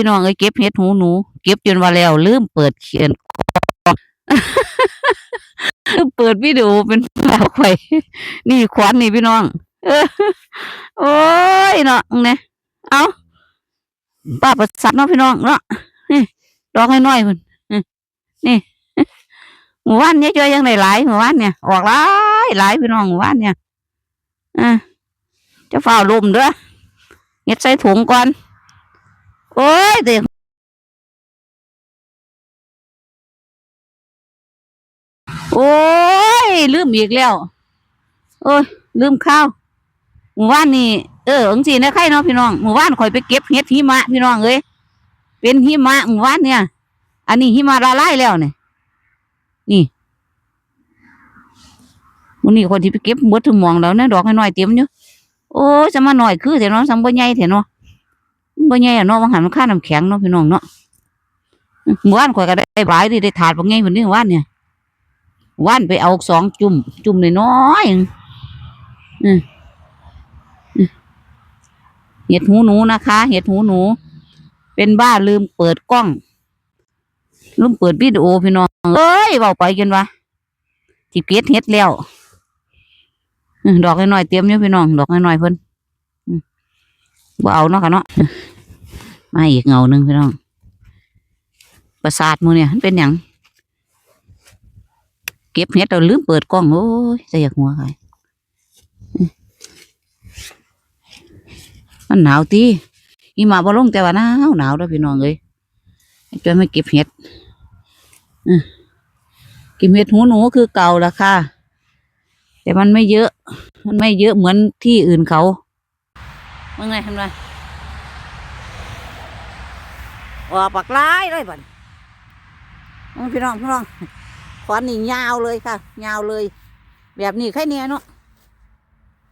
พี่น้องเอ้ยเก็บเห็ดหูหนู เก็บจนว่าแล้วลืมเปิดเขียนเปิดวิดีโอเป็นภาพไข่นี่ขวัญนี่พี่น้องโอ้ยเนาะเนี่ยเอาป้าประสัดเนาะพี่น้องเนาะนี่ดอกน้อยๆพุ่นนี่หมู่บ้านเนี้ยเจอยังได้หลายหมู่บ้านเนี่ยออกหลายหลายพี่น้องหมู่บ้านเนี่ยอะจะเฝ้าลมเด้อเฮ็ดใส่ถุงก่อน โอ้ยเด็กโอ้ย ลืมอีกแล้ว โอ้ย ลืมข้าวหมู่บ้านนี่เออองสีนะใครเนาะพี่น้องหมู่บ้านข่อยไปเก็บเห็ดหิมะพี่น้องเอ้ยเป็นหิมะหมู่บ้านเนี่ย อันนี้หิมะละลายแล้วเนี่ยนี่มันนี่คนที่ไปเก็บมดถึงมองแล้วนะดอกน้อยเต็มอยู่โอ้ยจะมาหน่อยคือแต่เนาะสังบ่ใหญ่แต่เนาะ บ่ใหญ่อะเนาะบางหันมันค่าน้ำแข็งเนาะพี่น้องเนาะหมู่านข่อยก็ได้หลายดิได้ถาดบางไงคนนี้ว่านเนี่ยว่านไปเอาสองจุ่ม จุ่มน้อยๆอืมอืมเห็ดหูหนูนะคะ เห็ดหูหนู เป็นบ้าลืมเปิดกล้อง ลืมเปิดวิดีโอพี่น้องเอ้ยเบาไปกันวะที่เก็ดเห็ดแล้วอืมดอกน้อยๆเตรียมอยู่พี่น้อง ดอกน้อยๆเพิ่นบ่เอาเนาะค่ะเนาะ มาอีกเงาหนึ่งพี่น้อง ประสาทหมูเนี่ยมันเป็นหยังเก็บเห็ดเราลืมเปิดกล้อง โอ้ยจะอยากหัวใครมันหนาวตีอีหมาบ่ลงแต่ว่าหนาวหนาวแล้วพี่น้องเอ้ยจนไม่เก็บเห็ดเก็บเห็ดหูหนูคือเก่าละค่ะ แต่มันไม่เยอะ มันไม่เยอะเหมือนที่อื่นเขาเมื่อไงทำไม ออกปากร้ายเลยบัดนี้พี่น้องพี่น้องขวานนี่ยาวเลยค่ะ ยาวเลย แบบนี้แค่เนี้ยเนาะ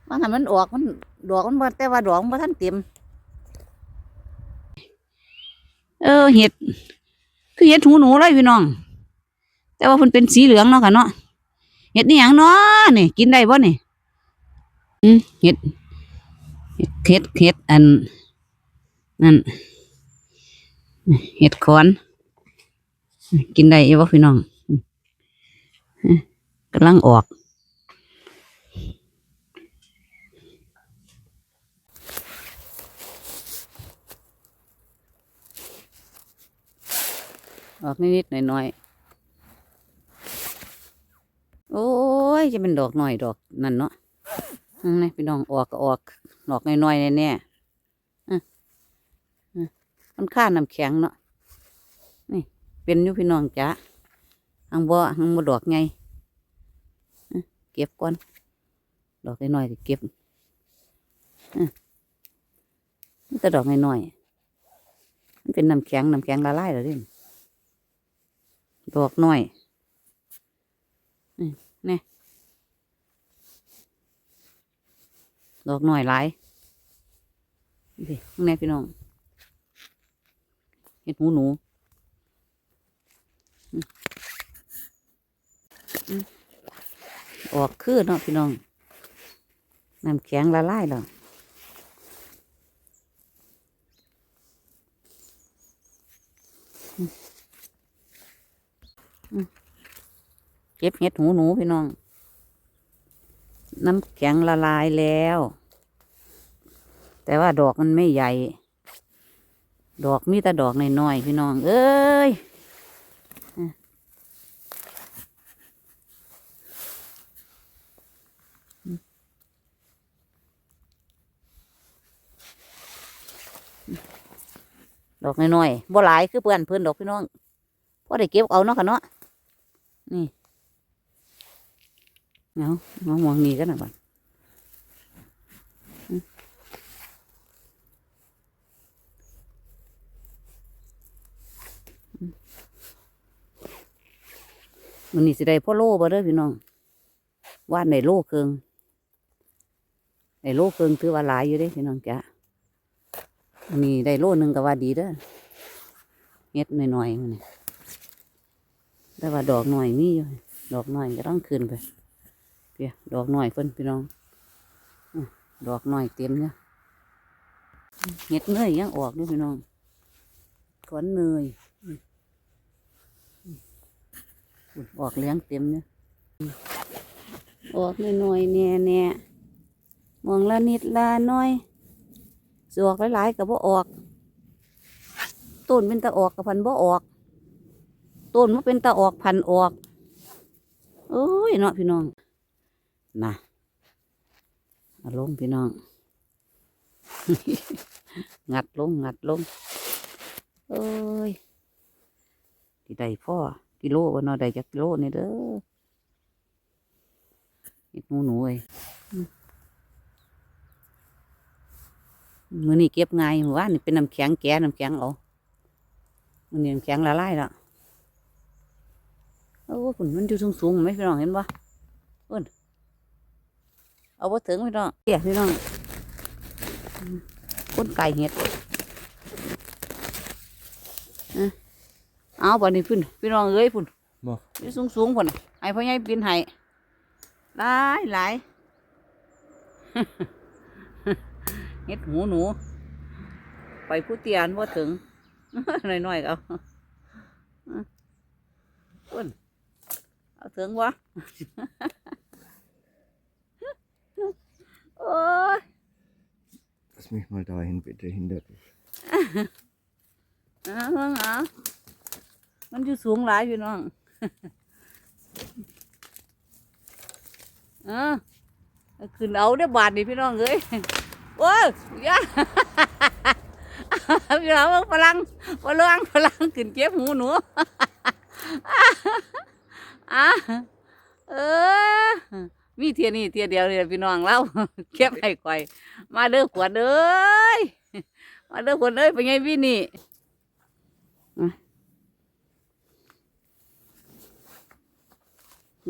บางหันมันออกมันดอกมันบ่แต่ว่าดอกมันบ่ทันเต็ม เออเห็ด คือเห็ดหูหนูเลยพี่น้อง แต่ว่ามันเป็นสีเหลืองเนาะค่ะเนาะเห็ดนี่หยังเนาะนี่กินได้บ่นี่เห็ดเห็ดเห็ดเห็ดอันนั่น เห็ดขอนกินได้อยังวะพี่น้องกำลังออก ออกนิดๆหน่อยๆ โอ้ย จะเป็นดอกหน่อยดอกนั่นเนาะนั่นไงพี่น้องออกก็ออก ดอกน้อยๆแน่ๆ มันค่าน้ำแข็งเนาะนี่ เป็นอยู่พี่น้องจ้ะหังบ่หังบ่ดอกไงเก็บก่อน ดอกน้อยๆเก็บอื้อมันแต่ดอกน้อยๆมันเป็นน้ำแข็งน้ำแข็งละลายแล้วเดิดอกน้อยนี่ดอกน้อยหลายนี่ข้างในพี่น้อง ห็ดหูหนูออกคือเนาะพี่น้องน้ำแข็งละลายแล้วเก็บเห็ดหูหนูพี่น้อง น้ำแข็งละลายแล้ว แต่ว่าดอกมันไม่ใหญ่ ดอกมีแต่ดอกน้อยๆพี่น้อง เอ้ยดอกน้อยๆบ่หลายคือเพื่อนเพื่อนดอกพี่น้องพอได้เก็บเอาเนาะค่ะเนาะนี่เอามามองนี่กันนะบ้าน มันนี่สิได้พ่อโลบ่เด้อพี่น้องว่านในโล่เคืองในโล่เคืองถือว่าหลายอยู่เด้พี่น้องจ้ะอันนี้ได้โล่หนึ่งก็ว่าดีเด้อเฮ็ดหน่อยๆมันนี่แต่ว่าดอกหน่อยมีอยู่ดอกหน่อยก็ต้องคืนไปเพียดอกหน่อยเพิ่นพี่น้องดอกหน่อยเต็มเนี่ยเฮ็ดเงยยังออกด้วยพี่น้องขอนเนยอืมอืม ออกเลี้ยงเต็มเนี่ยอออกน้อยๆแน่แน่ๆมองละนิดละน้อยสออกหลายๆกับบ่ออกต้นเป็นตะออกกับพันบ่ออกต้นมันเป็นตะออกพันออกโอ้ยเนาะพี่น้องนะอาลงพี่น้อง งัดลงงัดลงเอ้ยที่ใดพ่อ กิโลวันนอใดจากกิโลนี่เด้อเห็ดหนูหนูเอ้ยมือนี่เก็บไง่ายมือว่านนี่เป็นน้ำแข็งแก่น้ำแข็งเอามือนี่น้ำแข็งละลายล้วโอ้ฝุ่นมันอยู่สูงสูงไหมพี่น้องเห็นปะฝุ่นเอาไปถึงพี่น้องเดี๋ยวพี่น้องอืมคนไก่เห็ด เอาบ่นี่พุ่นพี่น้องเอ้ยพุ่นบ่อยู่สูงสูงๆพุ่นน่ะให้พ่อใหญ่ปีนให้หลายหลายเฮ็ดหูหนู ไปผู้เตียนว่าถึงน้อยๆก็เอาพุ่นเอาถึงวะโอ้ย Lass mich mal dahin bitte hinter dich. เอาเบิ่งเอา มันอยู่สูงหลายพี่น้องเออขึ้นเอาได้บาทนี่พี่น้องเอ้ยโอ้ยย่าพี่น้องพลังพลังพลังขึ้นเก็บหูหนูอะเออมีเทียนี่เทียเดียวเลยพี่น้องเราเก็บให้ก่อยมาเด้อขวดเอ้ยมาเด้อขวดเอ้ยเป็นไงพี่นี่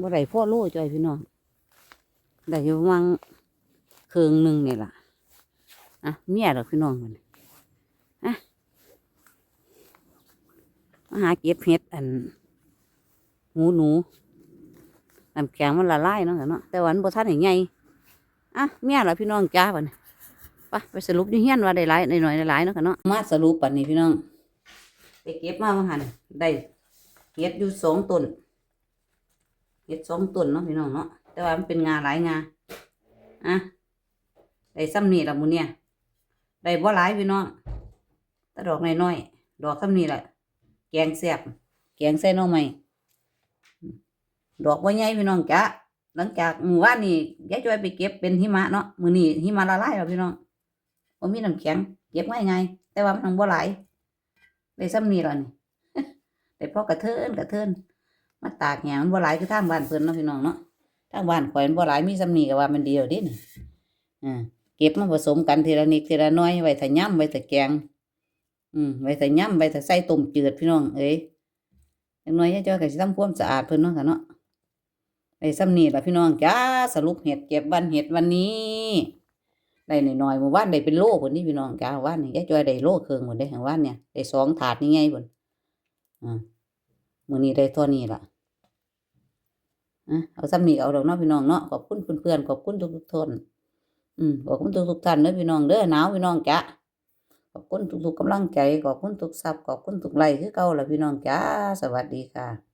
บ่ได้พ่อโล่จอยพี่น้องได้อยู่ประมังเครื่องหนึ่งนี่ล่ะอะเมียดอกพี่น้องมันอะมาหาเก็บเห็ดอันหูหนูน้ำแข็งมันละลายเนาะเนาะแต่วันบ่ทันให้ใหญ่อะเมียล่ะพี่น้องจ้าบันี้ไปไปสรุปยู่เฮียนว่าได้หลายได้หน่อยได้หลายเนาะค่ะเนาะมาสรุปปัดนี้พี่น้อง ไปเก็บมาว่าหันได้เห็ดอยู่สองต้น เห็ดสองต้นเนาะพี่น้องเนาะแต่ว่ามันเป็นงาหลายงาอะได้ซ้ำนี่ละมูเนี่ยได้บ่หลายพี่น้องต่ดอกน้อยๆดอกซ้ำนี่แหละแกงแซ่บแกงใส่น่อไม้ดอกบ่ใหญ่พี่น้องจ้ะหลังจากมือวานนี้ยายจอยไปเก็บเป็นหิมะเนาะมือนี้หิมะละลายแล้วพี่น้องบ่มีน้ำแข็งเก็บง่ายไงแต่ว่ามันบ่หลายได้ซ้ำนี่แล้วนี่ได้พอกระเทินกระเทิน มาตากแหงมันบ่หลายคือทางบ้านเพิ่นเนาะพี่น้องเนาะทางบ้านข่อยมันบ่หลายมีสำนีก็ว่ามันเดียวดิน่ะอ่าเก็บมาผสมกันทีละนิดทีละน้อยไว้ถ้าย่ำไว้ถ้าแกง อืมไว้ถ้าย่ำไว้ถ้าใส่ต้มจืดพี่น้องเอ้ยจังน้อยยายจ้อยก็สิทำความสะอาดเพิ่นเนาะค่ะเนาะไอ้สำนีล่ะพี่น้องจ้าสรุปเห็ดเก็บวันเห็ดวันนี้ได้น้อยๆเมื่อวานได้เป็นโลพุ่นนี่พี่น้องจ้าว่านนี่ยายจ้อยได้โลเครึ่งพุ่นได้ของว่านเนี่ยได้สองถาดนี่ไงพุ่นอ่า มือนี้ได้เท่านี้ล่ะอะเอาซ้ำนี่เอาดอกเนาะพี่น้องเนาะขอบคุณเพื่อนๆขอบคุณทุกๆท่านอืมขอบคุณทุกๆท่านเด้อพี่น้องเด้อหนาวพี่น้องจ้ะขอบคุณทุกๆกำลังใจขอบคุณทุกทรัพย์ขอบคุณทุกไลค์คือเก่าล่ะพี่น้องจ้าสวัสดีค่ะ